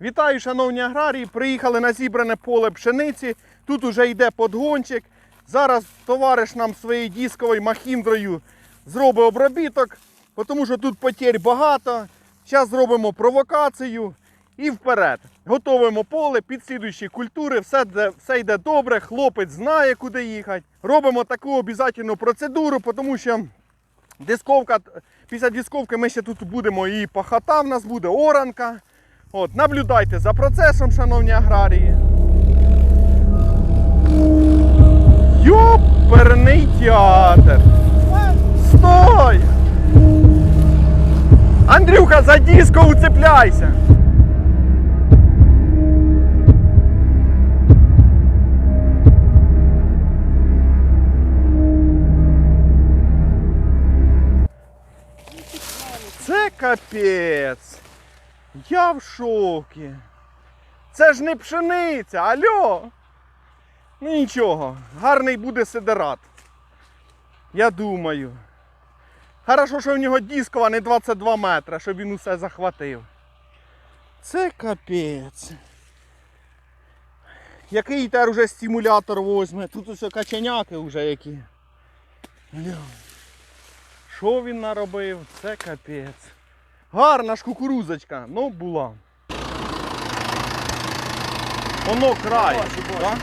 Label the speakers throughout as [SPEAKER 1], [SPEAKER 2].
[SPEAKER 1] Вітаю, шановні аграрії. Приїхали на зібране поле пшениці. Тут уже йде подгончик. Зараз товариш нам своєю дисковою махіндрою зробить обробіток, тому що тут потерь багато. Зараз зробимо провокацію і вперед. Готовимо поле під слідуючі культури. Все, все йде добре, хлопець знає, куди їхати. Робимо таку обов'язкову процедуру, тому що Дисковка, після дисковки ми ще тут будемо і пахота в нас буде, оранка. От, наблюдайте за процесом, шановні аграрії. Йоперний театр. Стой! Андрюха, за диско уцепляйся! Це капець. Я в шокі. Це ж не пшениця, альо. Ну нічого, гарний буде сидерат. Я думаю. Хорошо, що в нього дискова не 22 метри, щоб він усе захватив. Це капець. Який тепер уже стимулятор возьме? Тут усе качаняки вже які. Що він наробив? Це капець. Гарна ж кукурузочка, ну була. Воно край. да?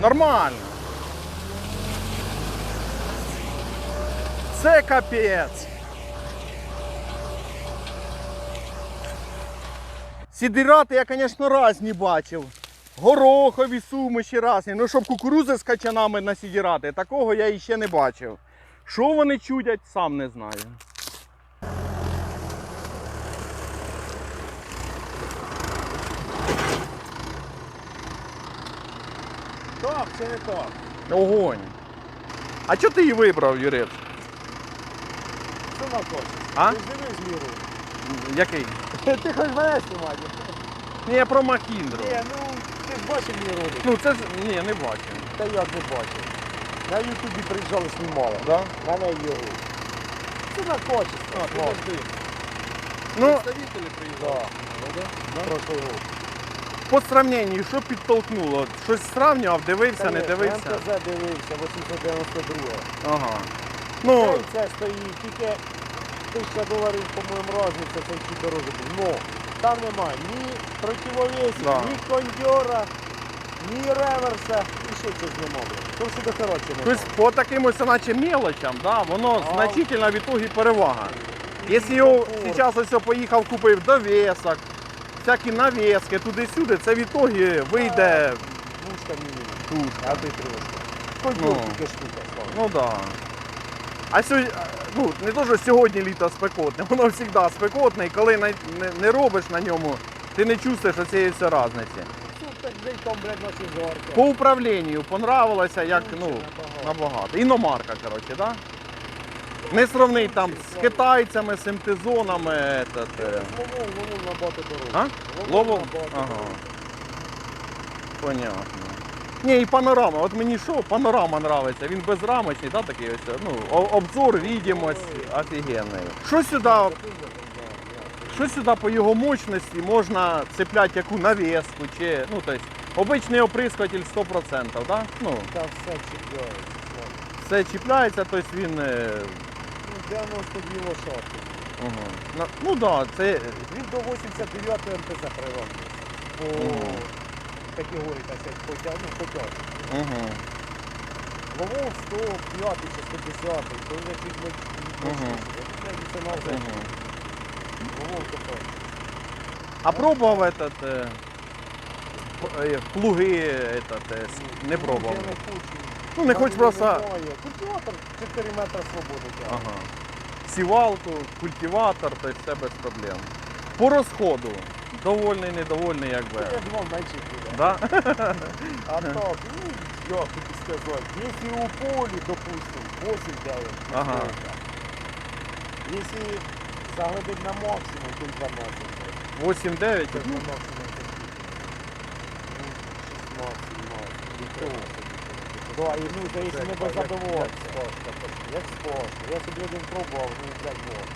[SPEAKER 1] Нормально. Це капець. Сідирати я, звісно, різні бачив. Горохові суміші різні. Ну, щоб кукурузи з качанами насідірати, такого я іще не бачив. Що вони чудять, сам не знаю.
[SPEAKER 2] Так, це не так.
[SPEAKER 1] Огонь. А чого ти її вибрав, Юрець?
[SPEAKER 2] Що на кошти?
[SPEAKER 1] А?
[SPEAKER 2] Ти ж дивись міру.
[SPEAKER 1] Який?
[SPEAKER 2] Ти хоч мене знімати.
[SPEAKER 1] Ні, я про Махіндру.
[SPEAKER 2] Ні, ну ти ж бачив мій ролик.
[SPEAKER 1] Ну це ж. Ні, не бачив.
[SPEAKER 2] Та як не бачив. На Ютубі приїжджали, знімали.
[SPEAKER 1] Да?
[SPEAKER 2] На неї його. Це на.
[SPEAKER 1] А,
[SPEAKER 2] Подожди.
[SPEAKER 1] Ну,
[SPEAKER 2] Представителі приїжджали. Да. Прошлый год.
[SPEAKER 1] По сравненню, що підтолкнуло? Щось сравнював, дивився, не дивився.
[SPEAKER 2] МТЗ дивився, 892.
[SPEAKER 1] Ага. Ну,
[SPEAKER 2] Цей це стоїть, тільки тисяча доларів, по-моєму, розниця, це чуть дороже був. Но там немає ні противовесів,
[SPEAKER 1] Да.
[SPEAKER 2] ні кондьора, ні реверса, і ще щось немає. То все до коротше немає.
[SPEAKER 1] тобто по таким ось наче мелочам, да, воно
[SPEAKER 2] А.
[SPEAKER 1] значительно в ітогі перевага. Якщо його зараз ось поїхав, купив довесок, всякі навески, туди-сюди, це в ітогі вийде
[SPEAKER 2] Мушка мінімум,
[SPEAKER 1] тушка.
[SPEAKER 2] а ти трошки. Кондьор
[SPEAKER 1] Ну.
[SPEAKER 2] тільки штука слава.
[SPEAKER 1] Ну да. А сьогодні, ну, не то, що сьогодні літо спекотне, воно завжди спекотне, і коли на- не, не робиш на ньому, ти не чувствуєш цієї все разниці.
[SPEAKER 2] Супер, де там, блядь, наші.
[SPEAKER 1] По управлінню понравилося, як ну,
[SPEAKER 2] Набагато.
[SPEAKER 1] набагато. Іномарка, коротше, да? Не сравнить там з китайцями, з МТ-зонами. Этот, е.
[SPEAKER 2] Набагато дорожче.
[SPEAKER 1] А?
[SPEAKER 2] Набагато
[SPEAKER 1] Ага.
[SPEAKER 2] дорожче.
[SPEAKER 1] Понятно. Ні, і панорама. От мені що, панорама нравиться. Він безрамочний, да, такий ось. Ну, о- обзор, відомость офігенний. Що сюди, що сюди по його мощності можна цепляти яку навіску чи, ну, тобто, обичний оприскуватель 100%, да? Ну,
[SPEAKER 2] Та все чіпляється.
[SPEAKER 1] все чіпляється, тобто він. е,
[SPEAKER 2] Ну, 92 лошадки.
[SPEAKER 1] Угу. Ну, ну да, це.
[SPEAKER 2] Він до 89 МТЗ приравнює. По
[SPEAKER 1] Мгм.
[SPEAKER 2] категорії, так сказати, потяг, ну, потяг.
[SPEAKER 1] Угу.
[SPEAKER 2] Ловов 105 чи 110, то вже не
[SPEAKER 1] Мгм.
[SPEAKER 2] На вже.
[SPEAKER 1] Угу.
[SPEAKER 2] Ловов такой.
[SPEAKER 1] А пробував этот, е, п- е, плуги этот, е, с- не пробував.
[SPEAKER 2] Я не хочу.
[SPEAKER 1] Ну не хоч просто.
[SPEAKER 2] Культиватор 4 метри свободи тягне.
[SPEAKER 1] Ага. Сівалку, культиватор, то есть все без проблем. По розходу. довольний, недовольний, якби.
[SPEAKER 2] Я думав, менше буде.
[SPEAKER 1] Да?
[SPEAKER 2] А так, ну, як тобі сказати, якщо у полі, допустим, 8 9
[SPEAKER 1] Ага.
[SPEAKER 2] Якщо заглибить на максимум, то й 12.
[SPEAKER 1] 8-9.
[SPEAKER 2] На максимум це Ну, 16, 17. Да, і ну, це якщо не беззадоволення. Як спашка. Я собі один пробував, ну, блядь, вот.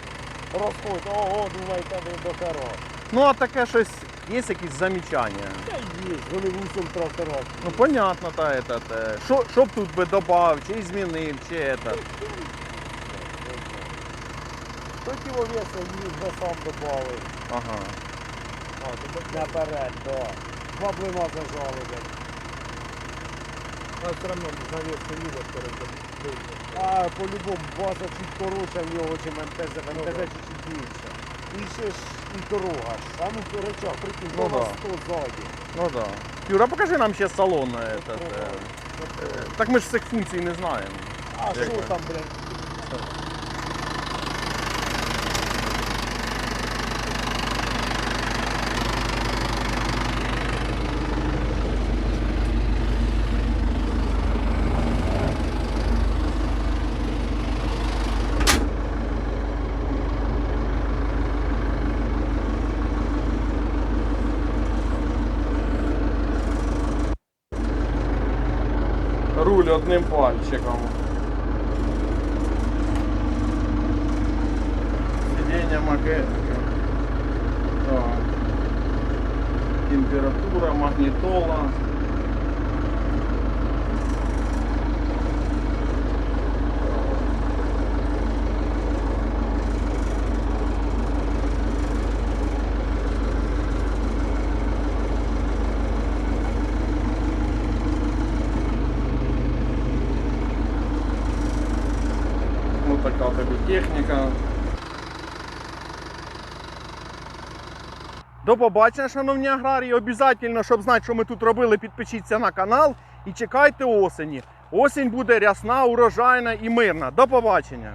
[SPEAKER 2] Розходь, ого, думаю, тебе до хера.
[SPEAKER 1] Ну а таке щось, є якісь замічання?
[SPEAKER 2] Та є, вони в усьому тракторах.
[SPEAKER 1] Ну понятно, та этот, е, що, що б тут би додав, чи змінив, чи этот.
[SPEAKER 2] Противовеса їх би сам добавив.
[SPEAKER 1] Ага.
[SPEAKER 2] Наперед, да. Два блина зажали, блядь.
[SPEAKER 3] А все равно навес не перед
[SPEAKER 2] А по-любому база чуть коротша в нього, чим МТЗ,
[SPEAKER 3] Ну,
[SPEAKER 2] МТЗ
[SPEAKER 3] да.
[SPEAKER 2] чуть більше. І ще ж і дорога ж. А ну по прикинь,
[SPEAKER 1] Ну,
[SPEAKER 2] ну,
[SPEAKER 1] да.
[SPEAKER 2] 100 ззаді.
[SPEAKER 1] Ну да. Юра, покажи нам ще салон этот. е. Е, Так ми ж цих функцій не знаємо.
[SPEAKER 2] А
[SPEAKER 1] Як
[SPEAKER 2] що там, блядь?
[SPEAKER 1] Руль одним пальчиком. Сидіння макетика. Так. Температура, магнітола. Така тобі. До побачення, шановні аграрії. Обязательно, щоб знати, що ми тут робили, підпишіться на канал і чекайте осені. Осінь буде рясна, урожайна і мирна. До побачення.